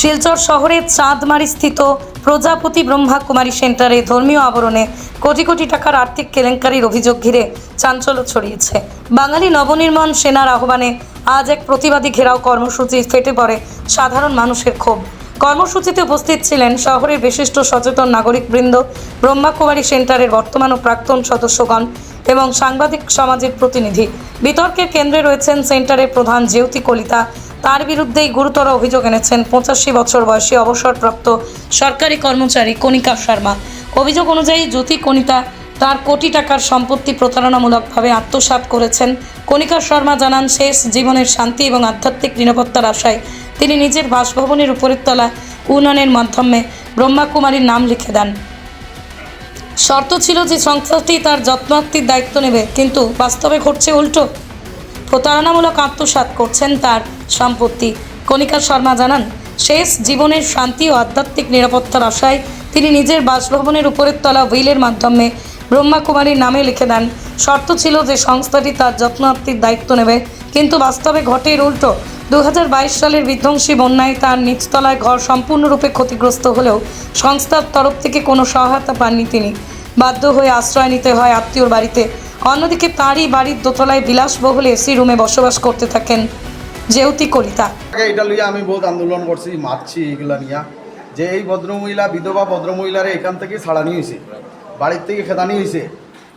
শিলচর শহরের চাঁদমারি স্থিত প্রজাপতি ব্রহ্মা কুমারী সেন্টারে ধর্মীয় আবরণে কোটি কোটি টাকার আর্থিক কেলেঙ্কারির অভিযোগ ঘিরে চাঞ্চল্য ছড়িয়েছে। বাঙালি নবনির্মাণ সেনার আহ্বানে আজ এক প্রতিবাদী ঘেরাও কর্মসূচি ফেটে পড়ে সাধারণ মানুষের ক্ষোভ। কর্মসূচিতে উপস্থিত ছিলেন শহরের বিশিষ্ট সচেতন নাগরিকবৃন্দ, ব্রহ্মাকুমারী সেন্টারের বর্তমান ও প্রাক্তন সদস্যগণ এবং সাংবাদিক সমাজের প্রতিনিধি। বিতর্কের কেন্দ্রে রয়েছেন সেন্টারের প্রধান জেউতি কলিতা তার বিরুদ্ধেই গুরুতর অভিযোগ এনেছেন পঁচাশি বছর বয়সী অবসরপ্রাপ্ত সরকারি কর্মচারী কণিকা শর্মা। অভিযোগ অনুযায়ী জ্যোতি কণিতা তার কোটি টাকার সম্পত্তি প্রতারণামূলকভাবে আত্মসাৎ করেছেন। কণিকা শর্মা জানান, শেষ জীবনের শান্তি এবং আধ্যাত্মিক নিরাপত্তার আশায় তিনি নিজের বাসভবনের উপরের তলা উন্নয়নের মাধ্যমে ব্রহ্মাকুমারীর নাম লিখে দেন। শর্ত ছিল যে সংস্থাটি তার যত্নার্থীর দায়িত্ব নেবে, কিন্তু বাস্তবে ঘটছে উল্টো। প্রতারণামূলক আত্মসাৎ করছেন তার সম্পত্তি। কণিকা শর্মা জানান, শেষ জীবনের শান্তি ও আধ্যাত্মিক নিরাপত্তার আশায় তিনি নিজের বাসভবনের উপরের তলা উইলের মাধ্যমে ব্রহ্মাকুমারীর নামে লিখে দেন, শর্ত ছিল যে সংস্থাটি তার যত্নার্থীর দায়িত্ব নেবে, কিন্তু বাস্তবে ঘটে এর উল্টো। দু হাজার বাইশ সালের বিধ্বংসী বন্যায় তার নিচতলায় ঘর সম্পূর্ণরূপে ক্ষতিগ্রস্ত হলেও সংস্থার তরফ থেকে কোনো সহায়তা পাননি তিনি। বাধ্য হয়ে আশ্রয় নিতে হয় আত্মীয়র বাড়িতে। অন্যদিকে তারই বাড়ির দোতলায় বিলাসবহুল এসি রুমে বসবাস করতে থাকেন জেউতি কলিতা। এটা লইয়া আমি বহুত আন্দোলন করছি, মারছি, এগুলা নিয়া। যে এই ভদ্রমহিলা, বিধবা ভদ্রমহিলারে এখান থেকে ছাড়ানি হয়েছে বাড়ির থেকে খেদানি হয়েছে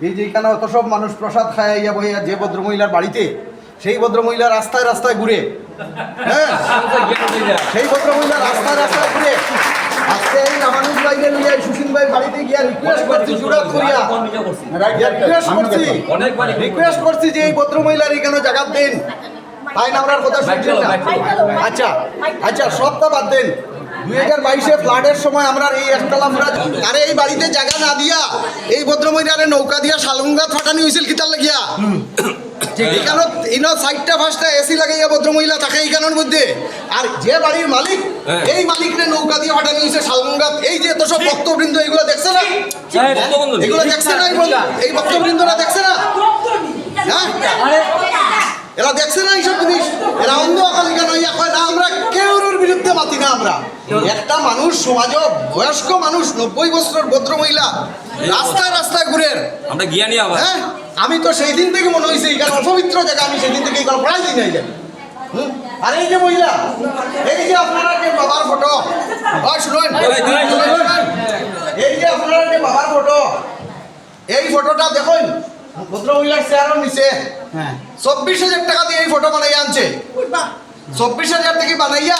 এই যে এখানে অত সব মানুষ প্রসাদ খাইয়া বইয়া যে ভদ্রমহিলার বাড়িতে, সেই ভদ্রমহিলা রাস্তায় রাস্তায় ঘুরে হ্যাঁ? সেই ভদ্রমহিলা রাস্তায় রাস্তায় ঘুরে এই রামানুজ ভাইকে এই সুশীল ভাই বাড়িতে গিয়া রিকোয়েস্ট করছি জুড়াত করিয়া। রিকোয়েস্ট করছি। রিকোয়েস্ট করছি। যে এই ভদ্রমহিলার এখানে জায়গা দেন? তাই না আপনার কথা শুনছেন না? আচ্ছা আচ্ছা সবটা বাদ দেন। দুই হাজার বাইশে ফ্লাডের সময় আমরা এই একতলা মুরা আরে এই বাড়িতে জায়গা না দিয়া এই ভদ্রমহিলারে নৌকা দিয়া শালুঙ্গা ফাটানি হয়েছিল কিতার লাগিয়া। এখানে ইনো সাইডটা ফার্স্টটা এসি লাগাইয়া ভদ্রমহিলা থাকে এইখানের মধ্যে। আর যে বাড়ির মালিক এই মালিকরে নৌকা দিয়ে ফাটানি হয়েছে শালুঙ্গা এই যে এত সব ভক্তবৃন্দ এগুলো দেখছে না? এগুলো দেখছে না এই ভক্তবৃন্দরা দেখছে না? হ্যাঁ। এরা দেখছে না এইসব জিনিস? এরা অন্ধ অকালিকা নইয়া কয় না আমরা কেউর বিরুদ্ধে মাতি না আমরা। একটা মানুষ সমাজ বয়স্ক মানুষ নব্বই বছরের ভদ্র মহিলা রাস্তায় রাস্তায় ঘুরে আমরা গিয়া নিয়ে আবার। হ্যাঁ। আমি তো সেই দিন থেকে মনে হয়েছে এইখানে অপবিত্র জায়গা আমি সেই দিন থেকে এইখানে প্রায় দিন নাই যাই হুম? আর এই যে মহিলা এই যে আপনারা যে বাবার ফটো শুনুন। এই যে আপনারা যে বাবার ফটো এই ফটোটা দেখুন ভদ্র মহিলার চেয়ারের নিচে। চব্বিশ হাজার টাকা দিয়ে এই ফটো বানাইয়া আনছে। চব্বিশ হাজার থেকে বানাইয়া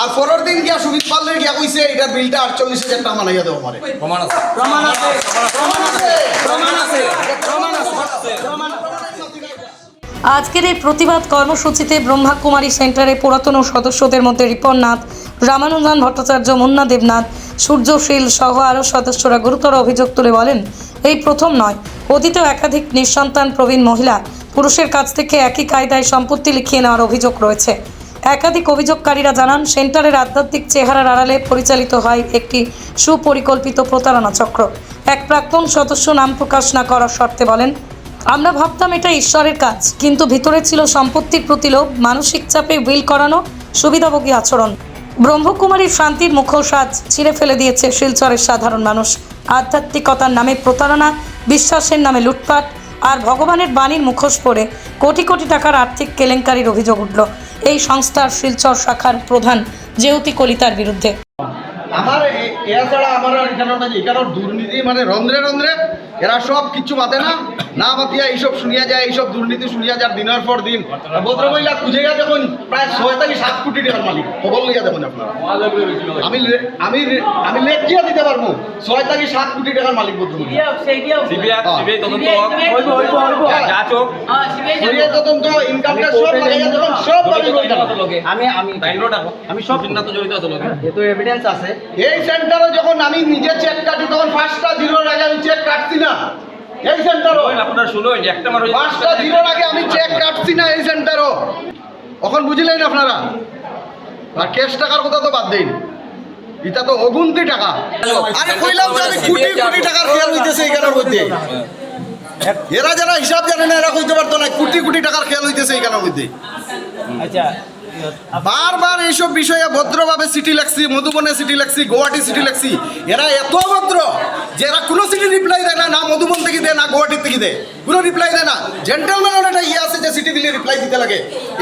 আর পরের দিন গিয়া সুবিধ পারলে গিয়া কইছে এটার বিলটা আটচল্লিশ হাজার টাকা বানাইয়া দেবো মানে প্রমাণ আছে। প্রমাণ আছে। প্রমাণ আছে। আজকের এই প্রতিবাদ কর্মসূচিতে ব্রহ্মাকুমারী সেন্টারে পুরাতন ও সদস্যদের মধ্যে রিপন নাথ রামানুজান ভট্টাচার্য মুন্না দেবনাথ সূর্যশীল সহ আরও সদস্যরা গুরুতর অভিযোগ তুলে বলেন এই প্রথম নয়। অতীতেও একাধিক নিঃসন্তান প্রবীণ মহিলা পুরুষের কাছ থেকে একই কায়দায় সম্পত্তি লিখিয়ে নেওয়ার অভিযোগ রয়েছে। একাধিক অভিযোগকারীরা জানান, সেন্টারের আধ্যাত্মিক চেহারার আড়ালে পরিচালিত হয় একটি সুপরিকল্পিত প্রতারণা চক্র। এক প্রাক্তন সদস্য নাম প্রকাশ না করার শর্তে বলেন, আমরা ভাবতাম এটা ঈশ্বরের কাজ, কিন্তু ভিতরে ছিল সম্পত্তির প্রতি লোভ মানসিক চাপে উইল করানো সুবিধাভোগী আচরণ। ব্রহ্মকুমারীর শান্তির মুখোশাজ ছিঁড়ে ফেলে দিয়েছে শিলচরের সাধারণ মানুষ। আধ্যাত্মিকতার নামে প্রতারণা, বিশ্বাসের নামে লুটপাট, আর ভগবানের বাণীর মুখোশ পরে কোটি কোটি টাকার আর্থিক কেলেঙ্কারির অভিযোগ উঠল। এই সংস্থার শিলচর শাখার প্রধান জেউতি কলিতার বিরুদ্ধে। আমার এ- এরা ছাড়া আমার এখানে দুর্নীতি মানে রন্ধ্রে রন্ধ্রে এরা সব কিছু মাতে না। না মাতিয়া এইসব শুনিয়া যায় এইসব দুর্নীতি শুনিয়া যায় দিনের পর দিন। ভদ্রমহিলা খুঁজে গিয়ে দেখুন প্রায় ছয় থেকে সাত কোটি টাকার মালিক। খবর লিয়া দেখুন আপনারা। আমি আমি আমি লেখিয়া দিতে পারব ছয় থেকে সাত কোটি টাকার মালিক ভদ্রমহিলা। আমি আমি। আমি সব তো জড়িত আছে এভিডেন্স আছে। এই সেন্টারে যখন আমি নিজে চেক কাটি তখন পাঁচটা জিরোর আগে আমি চেক কাটছি না। এই সেন্টারও আপনারা শুনুন একটা মানুষ পাঁচটা জিরোর আগে আমি চেক কাটছি না এই সেন্টারও এখন বুঝলেন আপনারা? আর ক্যাশ টাকার কথা তো বাদ দিন। এটা তো অগুন্তি টাকা। আরে কইলাম যে আমি কোটি কোটি টাকার খেয়াল হইতেছে এইখানের মধ্যে। এরা যারা হিসাব জানে না এরা কইতে পারতো না কোটি কোটি টাকার খেয়াল হইতেছে এইখানের মধ্যে আচ্ছা বারবার এইসব বিষয়ে ভদ্রভাবে সিটি লেখছি মধুবনে সিটি লেখছি গুয়াহাটি সিটি লেখছি। এরা এত ভদ্র যে এরা কোনো সিটি রিপ্লাই দেয় না না মধুবন থেকে দেয় না গুয়াহাটির থেকে দেয়। কোনো রিপ্লাই দেয় না। জেন্টেলম্যানের একটা ইয়ে আছে যে সিটি দিলে রিপ্লাই দিতে লাগে।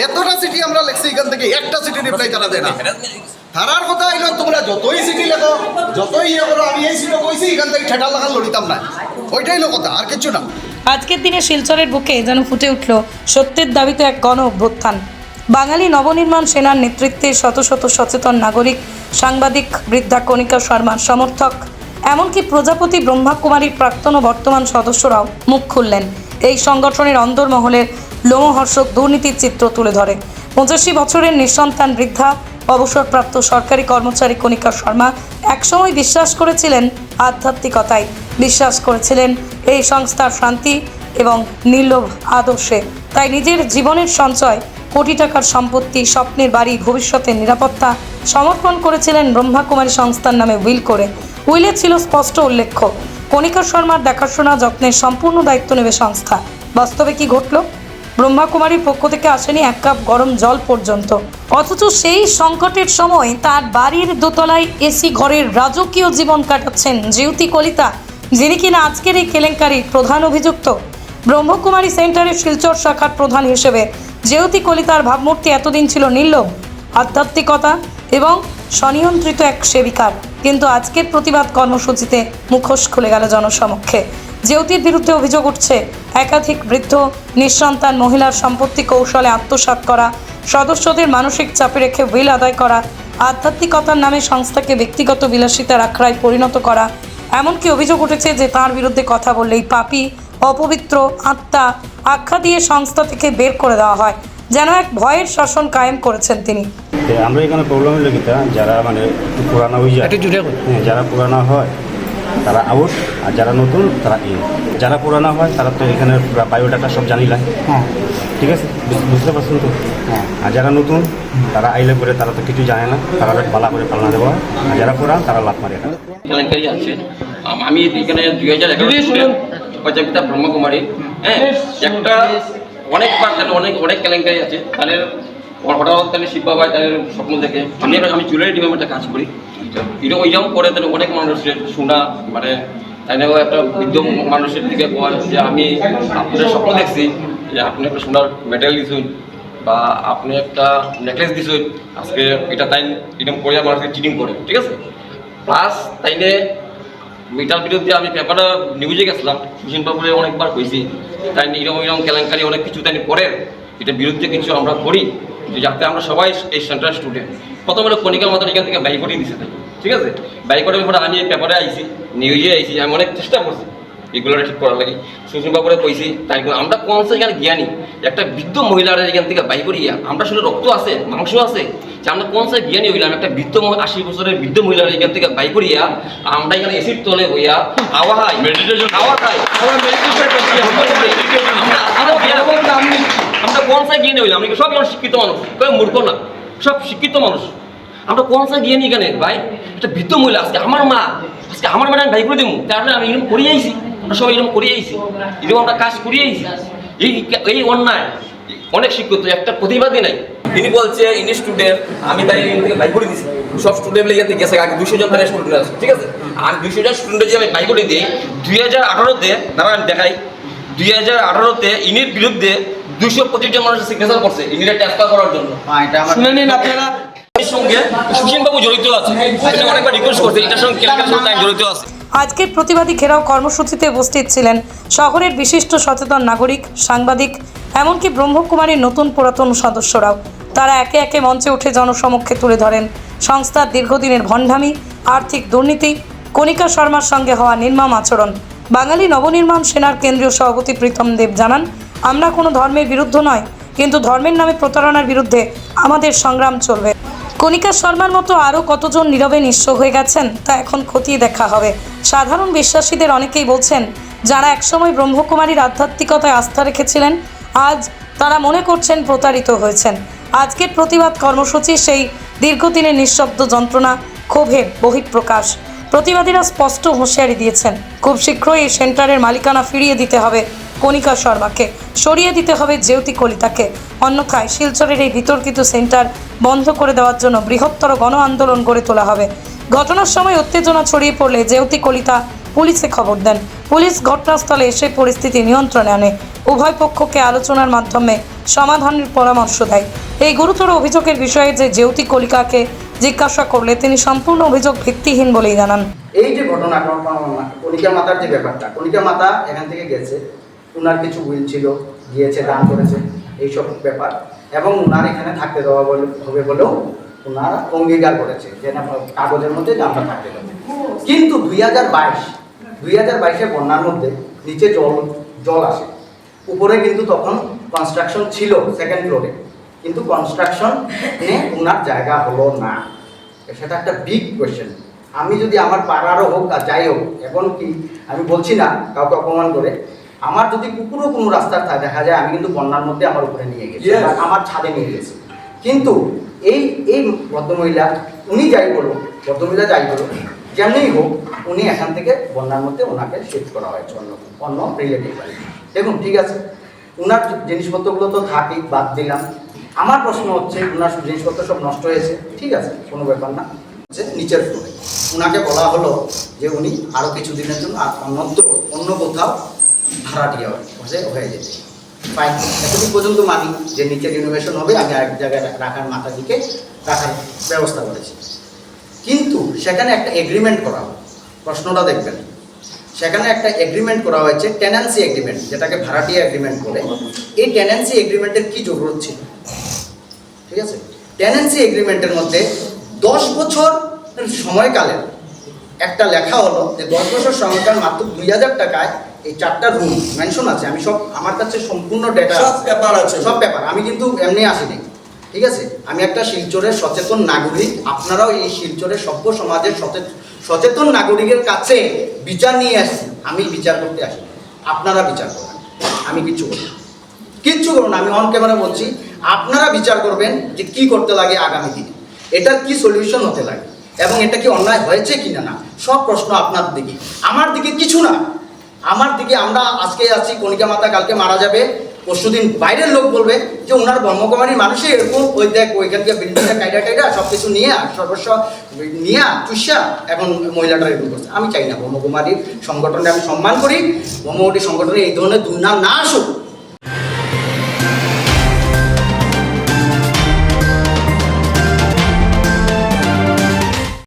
এতটা সিটি আমরা লেখছি এখান থেকে একটা সিটি রিপ্লাই তারা দেয় না। তারার কথা হইল তোমরা যতই সিটি লেখো যতই ইয়ে করো আমি এই সিটে কইছি এখান থেকে ঠেটা লাগান লড়িতাম না। ওইটাই আর কিছু না। আজকের দিনে শিলচরের বুকে যেন ফুটে উঠল সত্যের দাবিতে এক গণ অভ্যুত্থান। বাঙালি নবনির্মাণ সেনার নেতৃত্বে শত শত সচেতন নাগরিক, সাংবাদিক, বৃদ্ধা কণিকা শর্মার সমর্থক, এমনকি প্রজাপতি ব্রহ্মাকুমারীর প্রাক্তন ও বর্তমান সদস্যরাও মুখ খুললেন। এই সংগঠনের অন্দরমহলের লোমহর্ষক দুর্নীতির চিত্র তুলে ধরে। পঁচাশি বছরের নিঃসন্তান বৃদ্ধা, অবসরপ্রাপ্ত সরকারি কর্মচারী কণিকা শর্মা একসময় বিশ্বাস করেছিলেন আধ্যাত্মিকতায়। বিশ্বাস করেছিলেন এই সংস্থার শান্তি এবং নির্লোভ আদর্শে। তাই নিজের জীবনের সঞ্চয়, কোটি টাকার সম্পত্তি, স্বপ্নের বাড়ি, ভবিষ্যতের নিরাপত্তা সমর্পণ করেছিলেন ব্রহ্মাকুমারী সংস্থার নামে উইল করে। উইলে ছিল স্পষ্ট উল্লেখ্য, কণিকা শর্মার দেখাশোনা যত্নের সম্পূর্ণ দায়িত্ব নেবে সংস্থা। বাস্তবে কি ঘটল? ব্রহ্মাকুমারীর পক্ষ থেকে আসেনি এক কাপ গরম জল পর্যন্ত। অথচ সেই সংকটের সময় তার বাড়ির দোতলায় এসি ঘরের রাজকীয় জীবন কাটাচ্ছেন জিউতি কলিতা। যিনি কিনা আজকের এই কেলেঙ্কারির প্রধান অভিযুক্ত, ব্রহ্মকুমারী সেন্টারের শিলচর শাখার প্রধান হিসেবে জেয়তী কলিতার ভাবমূর্তি এতদিন ছিল নির্লোভ আধ্যাত্মিকতা এবং স্বনিয়ন্ত্রিত এক সেবিকার। কিন্তু আজকের প্রতিবাদ কর্মসূচিতে মুখোশ খুলে গেল জনসমক্ষে। জেউতির বিরুদ্ধে অভিযোগ উঠছে, একাধিক বৃদ্ধ, নিঃসন্তান মহিলার সম্পত্তি কৌশলে আত্মসাৎ করা, সদস্যদের মানসিক চাপে রেখে উইল আদায় করা, আধ্যাত্মিকতার নামে সংস্থাকে ব্যক্তিগত বিলাসিতার আখড়ায় পরিণত করা এমনকি অভিযোগ উঠেছে যে তার বিরুদ্ধে কথা বললেই পাপী অপবিত্র আত্মা আখ্যা দিয়ে সংস্থা থেকে বের করে দেওয়া হয় যেন এক ভয়ের শাসন কায়েম করেছেন তিনি। আমরা এখানে প্রবলেম হলো যারা মানে পুরানো হয়ে যায় হ্যাঁ যারা পুরানো হয় তারা আউট আর যারা নতুন তারা ইন যারা পুরানো হয় তারা তো এখানে বায়োডাটা সব জানি লাগে ঠিক আছে? বুঝতে পারছেন তো? আর যারা নতুন তারা আইলে করে তারা তো কিছু জানে না। তারা বালা করে পালনা দেওয়া আর যারা পুরান তারা লাভ মারে কেলেঙ্কারি আছে। আমি এখানে দুই হাজার এগারো প্রজাপিতা ব্রহ্মকুমারী হ্যাঁ একটা অনেকবার তাহলে অনেক অনেক কেলেঙ্কারি আছে। তাদের হঠাৎ তাহলে শিব বাবা তাদের স্বপ্ন দেখে। আমি একটা- আমি জুয়েলারি ডিপার্টমেন্টে কাজ করি। এরকম ওইরকম করে তাহলে অনেক মানুষের শোনা মানে তাই না একটা বৃদ্ধ মানুষের দিকে বল যে আমি আপনাদের স্বপ্ন দেখছি। যে আপনি একটা সোনার মেডেল দিচ্ছেন বা আপনি একটা নেকলেস দিচ্ছেন আজকে এটা তাই এরকম করে আমার আজকে চিটিং করে, ঠিক আছে? প্লাস তাইলে এটার বিরুদ্ধে আমি পেপারে নিউজে গেছিলাম সুশীল বাবুরে অনেকবার কইছি তাই এরকম এরকম কেলেঙ্কারি অনেক কিছু তাই করেন এটার বিরুদ্ধে কিছু আমরা করি যাতে আমরা সবাই এই সেন্ট্রাল স্টুডেন্ট প্রথমে কণিকার মতন এখান থেকে বাই করে দিছে ঠিক আছে? বাই পরে আমি এই পেপারে আইছি নিউজে আইছি, আমি অনেক চেষ্টা করছি এগুলো ঠিক করার লাগে। সুশীল বাবুরে কইছি তাই আমরা কোন এখানে জ্ঞানী একটা বৃদ্ধ মহিলারা এখান থেকে বাই করিয়া আমরা শুধু রক্ত আছে মাংস আছে যে আমরা কোন সে জ্ঞানী হইলাম একটা বৃদ্ধ আশি বছরের বৃদ্ধ মহিলারা এখান থেকে বাই করিয়া আমরা এখানে এসিড তলে হইয়া হাওয়া খাই হাওয়া খাই। আমরা কোন সে জ্ঞানী হইলাম। আমরা সব এখন শিক্ষিত মানুষ? কেউ মূর্খ না। সব শিক্ষিত মানুষ। আমরা কোন সে জ্ঞানী এখানে ভাই একটা বৃদ্ধ মহিলা আজকে আমার মা আজকে আমার ম্যাডাম ভাই করে দেবো তাহলে আমি এরকম করিয়ে আইছি আমরা সবাই এরকম করিয়ে আইছি। এরকম আমরা কাজ করিয়ে আইছি। এই এই অন্যায় অনেক শিক্ষিত একটা প্রতিবাদী নাই। তিনি বলছে ইনি স্টুডেন্ট আমি তাই থেকে বাই করে দিছি। সব স্টুডেন্ট লেগে থেকে গেছে আগে দুশো জন তারা স্টুডেন্ট আছে ঠিক আছে? আর দুশো জন স্টুডেন্ট যে আমি বাই করে দিই দুই হাজার আঠারোতে দাঁড়ান দেখাই দুই হাজার আঠারোতে ইনির বিরুদ্ধে দুশো পঁচিশ জন মানুষের সিগনেচার করছে ইনিরা ট্রান্সফার করার জন্য। শুনে নিন আপনারা। এর সঙ্গে সুশীল বাবু জড়িত আছে। তিনি অনেকবার রিকোয়েস্ট করছে এটার সঙ্গে জড়িত আছে। আজকের প্রতিবাদী ঘেরাও কর্মসূচিতে উপস্থিত ছিলেন শহরের বিশিষ্ট সচেতন নাগরিক, সাংবাদিক, এমনকি ব্রহ্মকুমারীর নতুন পুরাতন সদস্যরাও। তারা একে একে মঞ্চে উঠে জনসমক্ষে তুলে ধরেন। সংস্থার দীর্ঘদিনের ভণ্ডামি, আর্থিক দুর্নীতি, কণিকা শর্মার সঙ্গে হওয়া নির্মম আচরণ। বাঙালি নবনির্মাণ সেনার কেন্দ্রীয় সভাপতি প্রীতম দেব জানান, আমরা কোনো ধর্মের বিরুদ্ধ নয়, কিন্তু ধর্মের নামে প্রতারণার বিরুদ্ধে আমাদের সংগ্রাম চলবে। কণিকা শর্মার মতো আরও কতজন নীরবে নিঃস্ব হয়ে গেছেন তা এখন খতিয়ে দেখা হবে। সাধারণ বিশ্বাসীদের অনেকেই বলছেন, যারা একসময় ব্রহ্মকুমারীর আধ্যাত্মিকতায় আস্থা রেখেছিলেন, আজ তারা মনে করছেন প্রতারিত হয়েছেন। আজকের প্রতিবাদ কর্মসূচি সেই দীর্ঘদিনের নিঃশব্দ যন্ত্রণা ক্ষোভের বহিঃপ্রকাশ। প্রতিবাদীরা স্পষ্ট হুঁশিয়ারি দিয়েছেন। খুব শীঘ্রই এই সেন্টারের মালিকানা ফিরিয়ে দিতে হবে কণিকা শর্মাকে। সরিয়ে দিতে হবে জেউতি কলিতাকে। অন্যথায় শিলচরের এই বিতর্কিত সেন্টার বন্ধ করে দেওয়ার জন্য বৃহত্তর গণ আন্দোলন গড়ে তোলা হবে। ঘটনার সময় উত্তেজনা ছড়িয়ে পড়লে জেউতি কলিতা পুলিশে খবর দেন। পুলিশ ঘটনাস্থলে এসে পরিস্থিতি নিয়ন্ত্রণে আনে। উভয় পক্ষকে আলোচনার মাধ্যমে সমাধানের পরামর্শ দেয়। এই গুরুতর অভিযোগের বিষয়ে যে জেউতি কলিকাকে জিজ্ঞাসা করলে তিনি সম্পূর্ণ অভিযোগ ভিত্তিহীন বলেই জানান। এই যে ঘটনা কণিকা মাতার যে ব্যাপারটা, কণিকা মাতা এখান থেকে গেছে। উনার কিছু উইল ছিল, গিয়েছে, দান করেছে, এইসব ব্যাপার। এবং উনার এখানে থাকতে দেওয়া বলে হবে বলেও উনারা অঙ্গীকার করেছে, যে না, কাগজের মধ্যে আমরা থাকতে দেবো কিন্তু দুই হাজার বাইশ, দুই হাজার বাইশে বন্যার মধ্যে নিচে জল জল আসে। উপরে কিন্তু তখন কনস্ট্রাকশন ছিল সেকেন্ড ফ্লোরে কিন্তু কনস্ট্রাকশন নিয়ে ওনার জায়গা হলো না। সেটা একটা বিগ কোয়েশ্চেন আমি যদি আমার পাড়ারও হোক আর যাই হোক এখন কি আমি বলছি না কাউকে অপমান করে আমার যদি কুকুরও কোনো রাস্তার থাকে দেখা যায় আমি কিন্তু বন্যার মধ্যে আমার উপরে নিয়ে গেছি আমার ছাদে নিয়ে গেছি। কিন্তু এই এই ভদ্রমহিলা উনি যাই বলুন ভদ্রমহিলা যাই বলুন যেমনিই হোক উনি এখান থেকে বন্যার মধ্যে ওনাকে শিফট করা হয়েছে অন্য অন্য রিলেটিভ দেখুন ঠিক আছে ওনার জিনিসপত্রগুলো তো থাকেই বাদ দিলাম। আমার প্রশ্ন হচ্ছে ওনার জিনিসপত্র সব নষ্ট হয়েছে, ঠিক আছে, কোনো ব্যাপার না। হচ্ছে নিচের ফ্লোরে ওনাকে বলা হলো যে উনি আরও কিছুদিনের জন্য আর অন্যত্র, অন্য কোথাও ভাড়াটিয়া হয়ে হয়ে যেতে ফাইন এতদিন পর্যন্ত মানি যে নিচের রিনোভেশন হবে, আমি আরেক জায়গায় রাখার মাথা দিকে রাখার ব্যবস্থা করেছি। কিন্তু সেখানে একটা এগ্রিমেন্ট করা প্রশ্নটা দেখবেন। সেখানে একটা এগ্রিমেন্ট করা হয়েছে টেন্যান্সি এগ্রিমেন্ট যেটাকে ভাড়াটিয়া এগ্রিমেন্ট বলে। এই টেন্যান্সি এগ্রিমেন্টের কি জরুরত ছিল? ঠিক আছে? টেন্যান্সি এগ্রিমেন্টের মধ্যে দশ বছর সময়কালে একটা লেখা হলো যে দশ বছর সময়কাল মাত্র দুই হাজার টাকায় এই চারটা রুম মেনশন আছে আমি সব আমার কাছে সম্পূর্ণ ডেটা সব পেপার আছে। সব পেপার আমি কিন্তু এমনি আসিনি। ঠিক আছে? আমি একটা শিলচরের সচেতন নাগরিক। আপনারাও এই শিলচরের সভ্য সমাজের সচেতন নাগরিকের কাছে বিচার নিয়ে আসছি। আমি বিচার করতে আসি। আপনারা বিচার করবেন আমি কিচ্ছু করি কিচ্ছু করুন আমি অন ক্যামেরা বলছি, আপনারা বিচার করবেন যে কি করতে লাগে আগামী দিনে। এটার কি সলিউশন হতে লাগে? এবং এটা কি অন্যায় হয়েছে কিনা না? সব প্রশ্ন আপনার দিকে। আমার দিকে কিছু না। আমার দিকে আমরা আজকে আছি, কণিকা মাতা কালকে মারা যাবে। পরশুদিন বাইরের লোক বলবে যে ওনার ব্রহ্মকুমারী মানুষই এরকম, ওই দেখ ওইখানকে বিল্ডিংটা কায়দা টাইডা সব কিছু নিয়ে আর সর্বস্ব নিয়ে চুষা এখন মহিলাটা এরকম করছে। আমি চাই না ব্রহ্মকুমারীর সংগঠনটা আমি সম্মান করি। ব্রহ্মকুমারী সংগঠনে এই ধরনের দুর্নাম না আসুক।